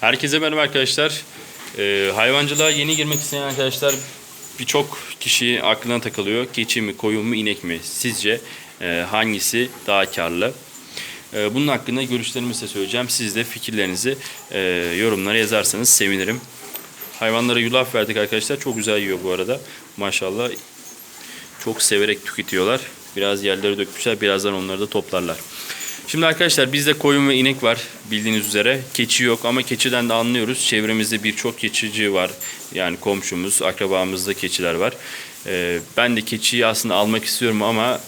Herkese merhaba arkadaşlar. Ee, hayvancılığa yeni girmek isteyen arkadaşlar birçok kişi aklına takılıyor. Keçi mi, koyun mu, inek mi? Sizce e, hangisi daha karlı? E, bunun hakkında görüşlerimi size söyleyeceğim. Siz de fikirlerinizi e, yorumlara yazarsanız sevinirim. Hayvanlara yulaf verdik arkadaşlar. Çok güzel yiyor bu arada. Maşallah çok severek tüketiyorlar. Biraz yerlere dökmüşler. Birazdan onları da toplarlar. Şimdi arkadaşlar bizde koyun ve inek var bildiğiniz üzere. Keçi yok ama keçiden de anlıyoruz. Çevremizde birçok keçici var. Yani komşumuz, akrabamızda keçiler var. Ee, ben de keçiyi aslında almak istiyorum ama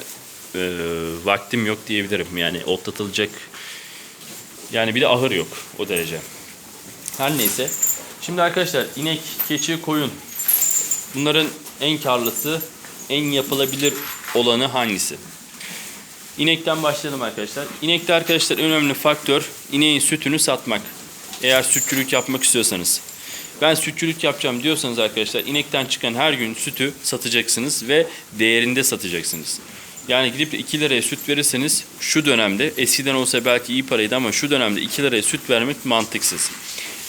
e, vaktim yok diyebilirim. Yani otlatılacak yani bir de ahır yok o derece. Her neyse. Şimdi arkadaşlar inek, keçi, koyun. Bunların en karlısı, en yapılabilir olanı hangisi? İnekten başlayalım arkadaşlar. İnekte arkadaşlar önemli faktör ineğin sütünü satmak. Eğer sütçülük yapmak istiyorsanız. Ben sütçülük yapacağım diyorsanız arkadaşlar inekten çıkan her gün sütü satacaksınız ve değerinde satacaksınız. Yani gidip de 2 liraya süt verirseniz şu dönemde eskiden olsa belki iyi paraydı ama şu dönemde 2 liraya süt vermek mantıksız.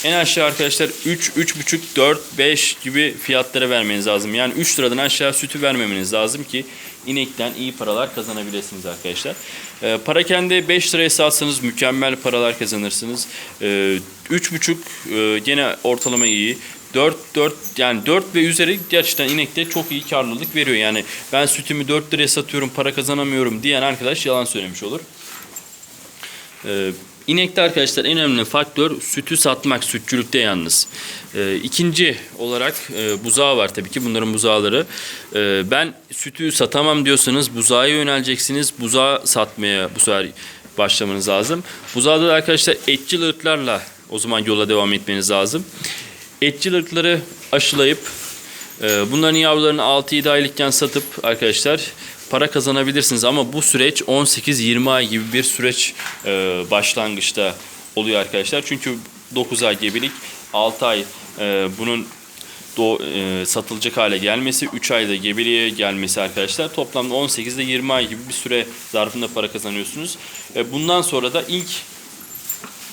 En aşağı arkadaşlar 3, 3,5, 4, 5 gibi fiyatlara vermeniz lazım. Yani 3 liradan aşağı sütü vermemeniz lazım ki inekten iyi paralar kazanabilirsiniz arkadaşlar. Ee, para kendi 5 liraya satsanız mükemmel paralar kazanırsınız. Ee, 3,5 e, gene ortalama iyi. 4 4 yani 4 ve üzeri gerçekten inekte çok iyi karlılık veriyor. Yani ben sütümü 4 liraya satıyorum, para kazanamıyorum diyen arkadaş yalan söylemiş olur. Ee, İnekte arkadaşlar en önemli faktör sütü satmak, sütçülükte yalnız. Ee, ikinci olarak e, buzağı var tabii ki bunların buzağları. Ee, ben sütü satamam diyorsanız buzağa yöneleceksiniz. Buzağı satmaya bu sefer başlamanız lazım. Buzağda da arkadaşlar etçil ırklarla o zaman yola devam etmeniz lazım. Etçil ırkları aşılayıp e, bunların yavrularını 6-7 aylıkken satıp arkadaşlar para kazanabilirsiniz ama bu süreç 18-20 ay gibi bir süreç e, başlangıçta oluyor arkadaşlar. Çünkü 9 ay gebelik, 6 ay e, bunun do, e, satılacak hale gelmesi, 3 ayda gebeliğe gelmesi arkadaşlar. Toplamda 18 ile 20 ay gibi bir süre zarfında para kazanıyorsunuz. E, bundan sonra da ilk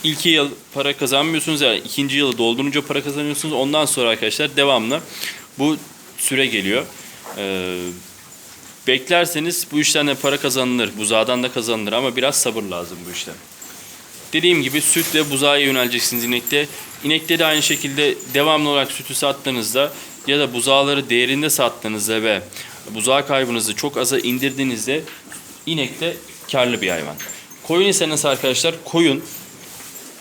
ilk yıl para kazanmıyorsunuz yani ikinci yılı doldurunca para kazanıyorsunuz. Ondan sonra arkadaşlar devamlı bu süre geliyor. Ee, beklerseniz bu işten de para kazanılır. Buzağdan da kazanılır ama biraz sabır lazım bu işten. Dediğim gibi süt ve buzağa yöneleceksiniz inekte. İnekte de aynı şekilde devamlı olarak sütü sattığınızda ya da buzağları değerinde sattığınızda ve buzağı kaybınızı çok aza indirdiğinizde inek de karlı bir hayvan. Koyun ise nasıl arkadaşlar? Koyun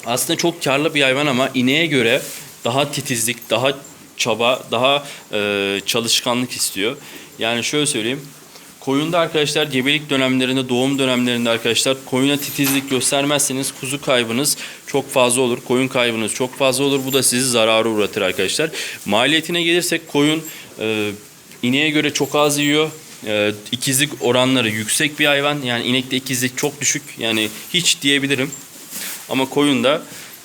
aslında çok karlı bir hayvan ama ineğe göre daha titizlik, daha çaba, daha e, çalışkanlık istiyor. Yani şöyle söyleyeyim. Koyunda arkadaşlar gebelik dönemlerinde, doğum dönemlerinde arkadaşlar koyuna titizlik göstermezseniz kuzu kaybınız çok fazla olur. Koyun kaybınız çok fazla olur. Bu da sizi zarara uğratır arkadaşlar. Maliyetine gelirsek koyun e, ineğe göre çok az yiyor. E, ikizlik oranları yüksek bir hayvan. Yani inekte ikizlik çok düşük. Yani hiç diyebilirim. Ama koyunda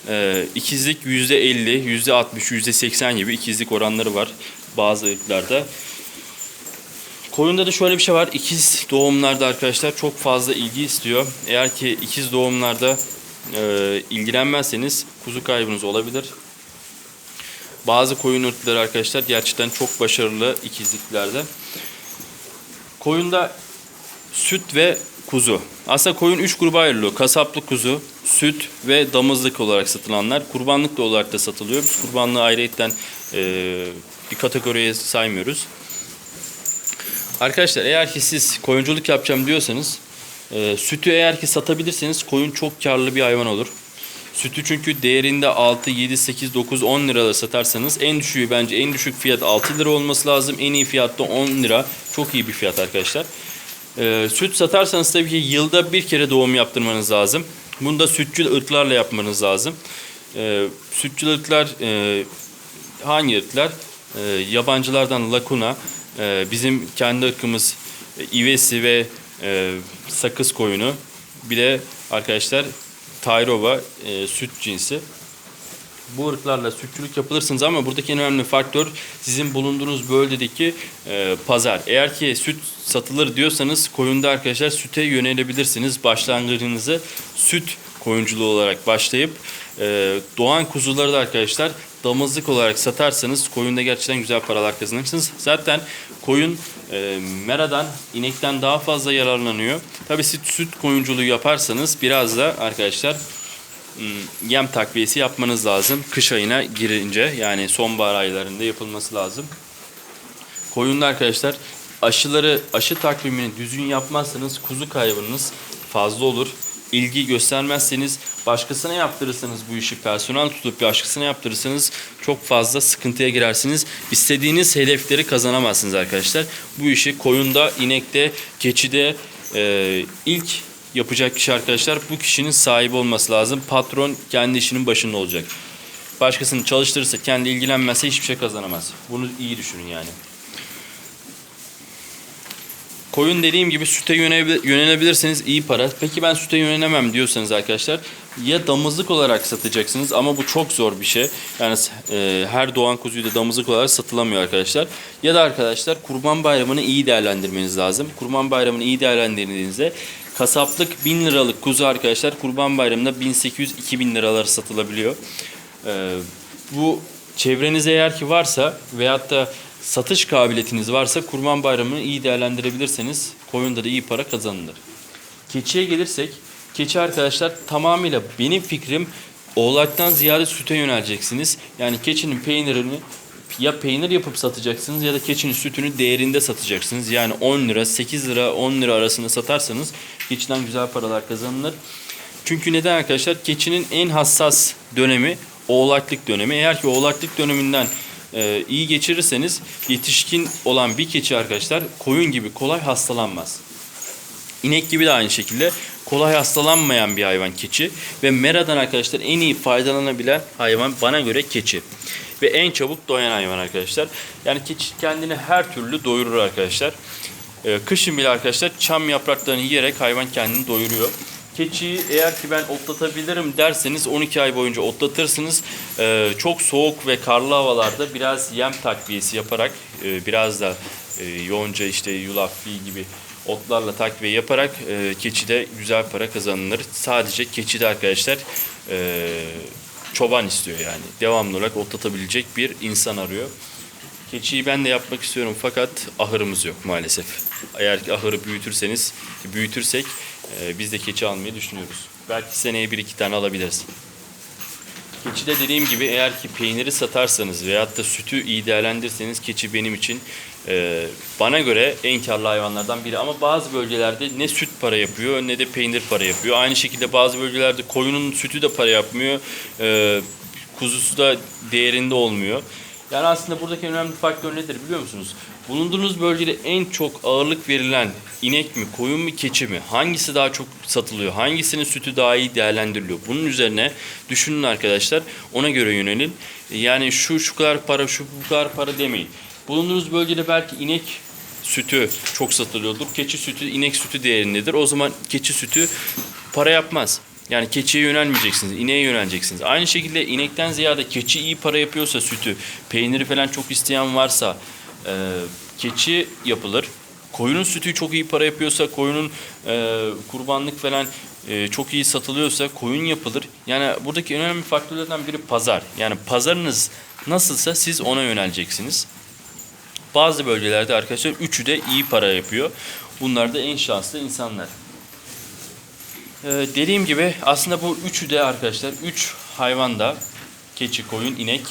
e, ikizlik %50, %60, %80 gibi ikizlik oranları var bazı ırklarda. Koyunda da şöyle bir şey var. İkiz doğumlarda arkadaşlar çok fazla ilgi istiyor. Eğer ki ikiz doğumlarda e, ilgilenmezseniz kuzu kaybınız olabilir. Bazı koyun ırkları arkadaşlar gerçekten çok başarılı ikizliklerde. Koyunda süt ve kuzu. Aslında koyun 3 gruba ayrılıyor. Kasaplık kuzu, süt ve damızlık olarak satılanlar. Kurbanlık olarak da satılıyor. Biz kurbanlığı ayrıyetten e, bir kategoriye saymıyoruz. Arkadaşlar eğer ki siz koyunculuk yapacağım diyorsanız e, sütü eğer ki satabilirseniz koyun çok karlı bir hayvan olur. Sütü çünkü değerinde 6, 7, 8, 9, 10 lirada satarsanız en düşüğü bence en düşük fiyat 6 lira olması lazım. En iyi fiyat da 10 lira. Çok iyi bir fiyat arkadaşlar. Ee, süt satarsanız tabii ki yılda bir kere doğum yaptırmanız lazım. Bunu da sütçül ırklarla yapmanız lazım. Ee, sütçül ırklar e, hangi ırklar? Ee, yabancılardan Lakuna, e, bizim kendi ırkımız e, İvesi ve e, sakız koyunu. Bir de arkadaşlar Tayrova e, süt cinsi. Bu ırklarla sütçülük yapılırsınız ama buradaki en önemli faktör sizin bulunduğunuz bölgedeki e, pazar. Eğer ki süt satılır diyorsanız koyunda arkadaşlar süte yönelebilirsiniz. Başlangıcınızı süt koyunculuğu olarak başlayıp e, doğan kuzuları da arkadaşlar damızlık olarak satarsanız koyunda gerçekten güzel paralar kazanırsınız. Zaten koyun e, meradan, inekten daha fazla yararlanıyor. Tabii siz süt koyunculuğu yaparsanız biraz da arkadaşlar Hmm, yem takviyesi yapmanız lazım. Kış ayına girince yani sonbahar aylarında yapılması lazım. Koyunda arkadaşlar aşıları aşı takvimini düzgün yapmazsanız kuzu kaybınız fazla olur. İlgi göstermezseniz başkasına yaptırırsanız bu işi personel tutup başkasına yaptırırsanız çok fazla sıkıntıya girersiniz. İstediğiniz hedefleri kazanamazsınız arkadaşlar. Bu işi koyunda, inekte, keçide e, ilk yapacak kişi arkadaşlar bu kişinin sahibi olması lazım. Patron kendi işinin başında olacak. Başkasını çalıştırırsa kendi ilgilenmezse hiçbir şey kazanamaz. Bunu iyi düşünün yani. Koyun dediğim gibi süte yönelebil- yönelebilirseniz iyi para. Peki ben süte yönelemem diyorsanız arkadaşlar ya damızlık olarak satacaksınız ama bu çok zor bir şey. Yani e, her doğan kuzuyu da damızlık olarak satılamıyor arkadaşlar. Ya da arkadaşlar kurban bayramını iyi değerlendirmeniz lazım. Kurban bayramını iyi değerlendirdiğinizde kasaplık 1000 liralık kuzu arkadaşlar kurban bayramında 1800-2000 liralar satılabiliyor. E, bu çevrenizde eğer ki varsa veyahut da satış kabiliyetiniz varsa kurban bayramını iyi değerlendirebilirseniz koyunda da iyi para kazanılır. Keçiye gelirsek, keçi arkadaşlar tamamıyla benim fikrim oğlaktan ziyade süte yöneleceksiniz. Yani keçinin peynirini ya peynir yapıp satacaksınız ya da keçinin sütünü değerinde satacaksınız. Yani 10 lira, 8 lira, 10 lira arasında satarsanız keçiden güzel paralar kazanılır. Çünkü neden arkadaşlar? Keçinin en hassas dönemi oğlaklık dönemi. Eğer ki oğlaklık döneminden e, iyi geçirirseniz yetişkin olan bir keçi arkadaşlar koyun gibi kolay hastalanmaz. İnek gibi de aynı şekilde kolay hastalanmayan bir hayvan keçi ve meradan arkadaşlar en iyi faydalanabilen hayvan bana göre keçi. Ve en çabuk doyan hayvan arkadaşlar. Yani keçi kendini her türlü doyurur arkadaşlar. Ee, kışın bile arkadaşlar çam yapraklarını yiyerek hayvan kendini doyuruyor. Keçiyi eğer ki ben otlatabilirim derseniz 12 ay boyunca otlatırsınız. Ee, çok soğuk ve karlı havalarda biraz yem takviyesi yaparak e, biraz da e, yonca işte yulaf fil gibi otlarla takviye yaparak e, keçide güzel para kazanılır. Sadece keçide arkadaşlar e, çoban istiyor yani. Devamlı olarak otlatabilecek bir insan arıyor. Keçiyi ben de yapmak istiyorum fakat ahırımız yok maalesef. Eğer ki ahırı büyütürseniz, büyütürsek e, biz de keçi almayı düşünüyoruz. Belki seneye bir iki tane alabiliriz. Keçide dediğim gibi eğer ki peyniri satarsanız veyahut da sütü iyi değerlendirirseniz keçi benim için e, bana göre en karlı hayvanlardan biri. Ama bazı bölgelerde ne süt para yapıyor ne de peynir para yapıyor. Aynı şekilde bazı bölgelerde koyunun sütü de para yapmıyor. E, kuzusu da değerinde olmuyor. Yani aslında buradaki önemli faktör nedir biliyor musunuz? Bulunduğunuz bölgede en çok ağırlık verilen inek mi, koyun mu, keçi mi? Hangisi daha çok satılıyor? Hangisinin sütü daha iyi değerlendiriliyor? Bunun üzerine düşünün arkadaşlar. Ona göre yönelin. Yani şu şu kadar para, şu bu kadar para demeyin. Bulunduğunuz bölgede belki inek sütü çok satılıyordur. Keçi sütü, inek sütü değerindedir. O zaman keçi sütü para yapmaz. Yani keçiye yönelmeyeceksiniz, ineğe yöneleceksiniz. Aynı şekilde inekten ziyade keçi iyi para yapıyorsa sütü, peyniri falan çok isteyen varsa e, keçi yapılır. Koyunun sütü çok iyi para yapıyorsa, koyunun e, kurbanlık falan e, çok iyi satılıyorsa koyun yapılır. Yani buradaki önemli faktörlerden biri pazar. Yani pazarınız nasılsa siz ona yöneleceksiniz. Bazı bölgelerde arkadaşlar üçü de iyi para yapıyor. Bunlar da en şanslı insanlar. Ee, dediğim gibi aslında bu üçü de arkadaşlar üç hayvan da keçi, koyun, inek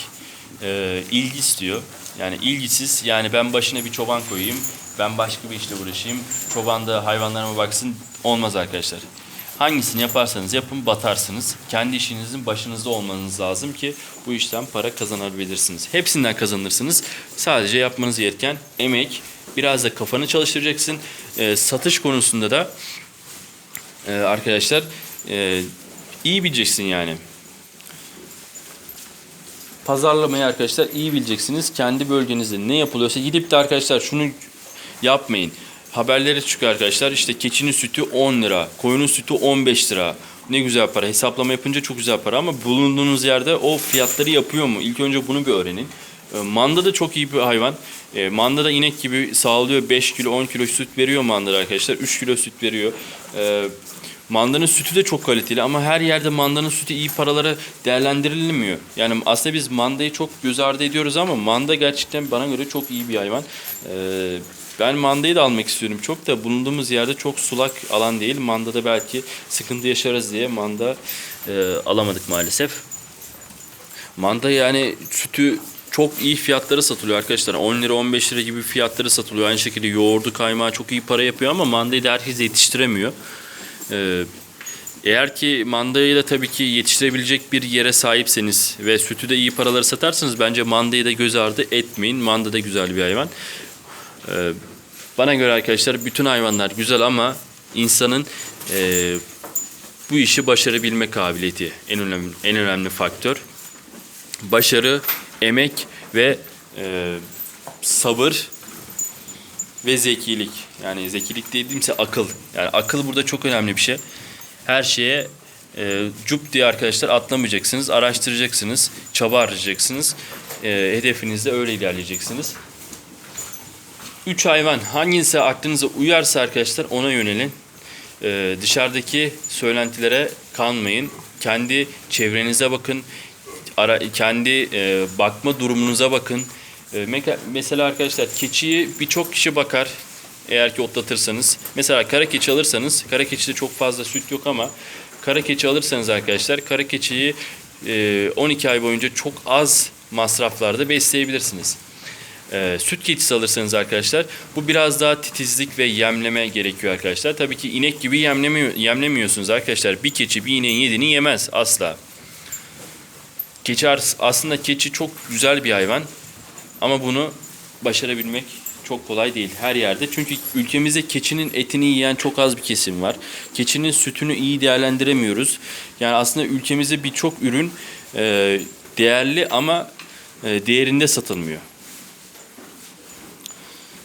e, ilgi istiyor. Yani ilgisiz yani ben başına bir çoban koyayım, ben başka bir işle uğraşayım, çoban da hayvanlarıma baksın olmaz arkadaşlar. Hangisini yaparsanız yapın batarsınız. Kendi işinizin başınızda olmanız lazım ki bu işten para kazanabilirsiniz. Hepsinden kazanırsınız. Sadece yapmanız gereken emek, biraz da kafanı çalıştıracaksın. Ee, satış konusunda da ee, arkadaşlar e, iyi bileceksin yani. Pazarlamayı arkadaşlar iyi bileceksiniz. Kendi bölgenizde ne yapılıyorsa gidip de arkadaşlar şunu yapmayın. Haberleri çıkıyor arkadaşlar. İşte keçinin sütü 10 lira, koyunun sütü 15 lira. Ne güzel para. Hesaplama yapınca çok güzel para ama bulunduğunuz yerde o fiyatları yapıyor mu? İlk önce bunu bir öğrenin. E, Manda da çok iyi bir hayvan. E, Manda da inek gibi sağlıyor. 5 kilo 10 kilo süt veriyor manda da arkadaşlar. 3 kilo süt veriyor. Mandanın sütü de çok kaliteli ama her yerde mandanın sütü iyi paralara değerlendirilmiyor. Yani aslında biz mandayı çok göz ardı ediyoruz ama manda gerçekten bana göre çok iyi bir hayvan. Ee, ben mandayı da almak istiyorum çok da bulunduğumuz yerde çok sulak alan değil. Mandada belki sıkıntı yaşarız diye manda e, alamadık maalesef. Manda yani sütü çok iyi fiyatlara satılıyor arkadaşlar. 10 lira 15 lira gibi fiyatları satılıyor. Aynı şekilde yoğurdu kaymağı çok iyi para yapıyor ama mandayı da herkes yetiştiremiyor. Ee, eğer ki mandayı da tabii ki yetiştirebilecek bir yere sahipseniz ve sütü de iyi paraları satarsanız bence mandayı da göz ardı etmeyin. Manda da güzel bir hayvan. Ee, bana göre arkadaşlar bütün hayvanlar güzel ama insanın e, bu işi başarabilme kabiliyeti en önemli en önemli faktör. Başarı, emek ve e, sabır ve zekilik. Yani zekilik dediğimse akıl. Yani akıl burada çok önemli bir şey. Her şeye e, cup diye arkadaşlar atlamayacaksınız. Araştıracaksınız. Çaba harcayacaksınız. E, hedefinizde öyle ilerleyeceksiniz. Üç hayvan hangisi aklınıza uyarsa arkadaşlar ona yönelin. E, dışarıdaki söylentilere kanmayın. Kendi çevrenize bakın. Ara, kendi e, bakma durumunuza bakın. E, meka- mesela arkadaşlar keçiyi birçok kişi bakar eğer ki otlatırsanız. Mesela kara keçi alırsanız, kara keçide çok fazla süt yok ama kara keçi alırsanız arkadaşlar kara keçiyi e, 12 ay boyunca çok az masraflarda besleyebilirsiniz. E, süt keçisi alırsanız arkadaşlar bu biraz daha titizlik ve yemleme gerekiyor arkadaşlar. Tabii ki inek gibi yemlemiyor, yemlemiyorsunuz arkadaşlar. Bir keçi bir ineğin yediğini yemez asla. Keçi aslında keçi çok güzel bir hayvan ama bunu başarabilmek çok kolay değil her yerde. Çünkü ülkemizde keçinin etini yiyen çok az bir kesim var. Keçinin sütünü iyi değerlendiremiyoruz. Yani aslında ülkemizde birçok ürün e, değerli ama e, değerinde satılmıyor.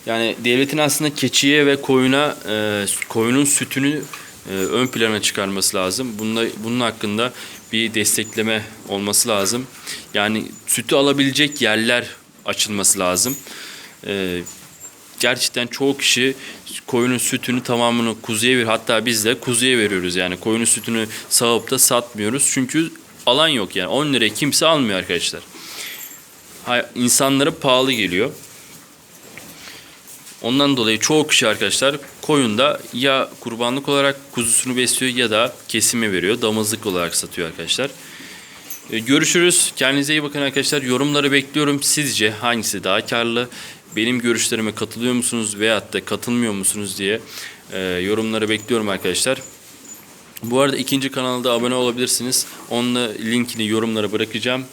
Yani devletin aslında keçiye ve koyuna e, koyunun sütünü e, ön plana çıkarması lazım. Bununla, bunun hakkında bir destekleme olması lazım. Yani sütü alabilecek yerler açılması lazım. E, gerçekten çoğu kişi koyunun sütünü tamamını kuzuya ver hatta biz de kuzuya veriyoruz yani koyunun sütünü sağıp da satmıyoruz çünkü alan yok yani 10 liraya kimse almıyor arkadaşlar. Ha, insanlara pahalı geliyor. Ondan dolayı çoğu kişi arkadaşlar koyunda ya kurbanlık olarak kuzusunu besliyor ya da kesime veriyor. Damızlık olarak satıyor arkadaşlar. Ee, Görüşürüz. Kendinize iyi bakın arkadaşlar. Yorumları bekliyorum. Sizce hangisi daha karlı? Benim görüşlerime katılıyor musunuz veyahut da katılmıyor musunuz diye e, yorumları bekliyorum arkadaşlar. Bu arada ikinci kanalda abone olabilirsiniz. Onunla linkini yorumlara bırakacağım.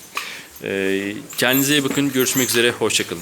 Ee, kendinize iyi bakın. Görüşmek üzere. Hoşçakalın.